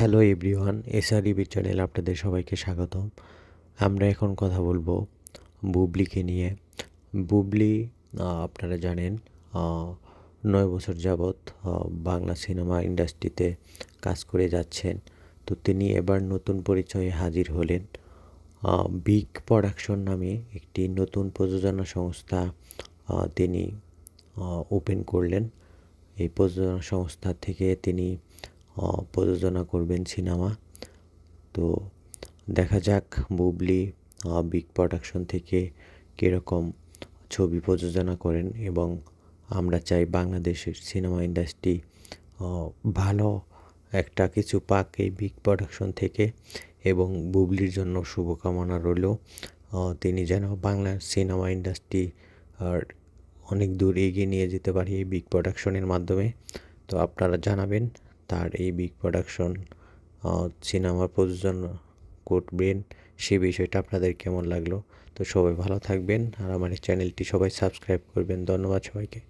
Hello everyone এসআরইবি channel আপনাদের সবাইকে স্বাগতম। আমরা এখন কথা বলব বুবলিকে নিয়ে। বুবলি আপনারা জানেন নয় বছর যাবৎ বাংলা সিনেমা ইন্ডাস্ট্রিতে কাজ করে যাচ্ছেন। তো তিনি এবার নতুন পরিচয়ে হাজির হলেন। বিগ প্রোডাকশন নামে একটি নতুন প্রযোজনা সংস্থা তিনি ওপেন করলেন। এই প্রযোজনা সংস্থা থেকে তিনি প্রযোজনা করবেন সিনেমা। তো দেখা যাক বুবলি বিগ প্রোডাকশন থেকে কীরকম ছবি প্রযোজনা করেন এবং আমরা চাই বাংলাদেশের সিনেমা ইন্ডাস্ট্রি ভালো একটা কিছু পাক এই বিগ প্রোডাকশন থেকে এবং বুবলির জন্য শুভকামনা রইল। তিনি যেন বাংলার সিনেমা ইন্ডাস্ট্রি আর অনেক দূর এগিয়ে নিয়ে যেতে পারি এই বিগ প্রোডাকশনের মাধ্যমে। তো আপনারা জানাবেন তার এই বিগ প্রোডাকশন সিনেমা প্রযোজনা করবেন সে বিষয়টা আপনাদের কেমন লাগল? তো সবাই ভালো থাকবেন আর আমার চ্যানেলটি সবাই সাবস্ক্রাইব করবেন। ধন্যবাদ সবাইকে।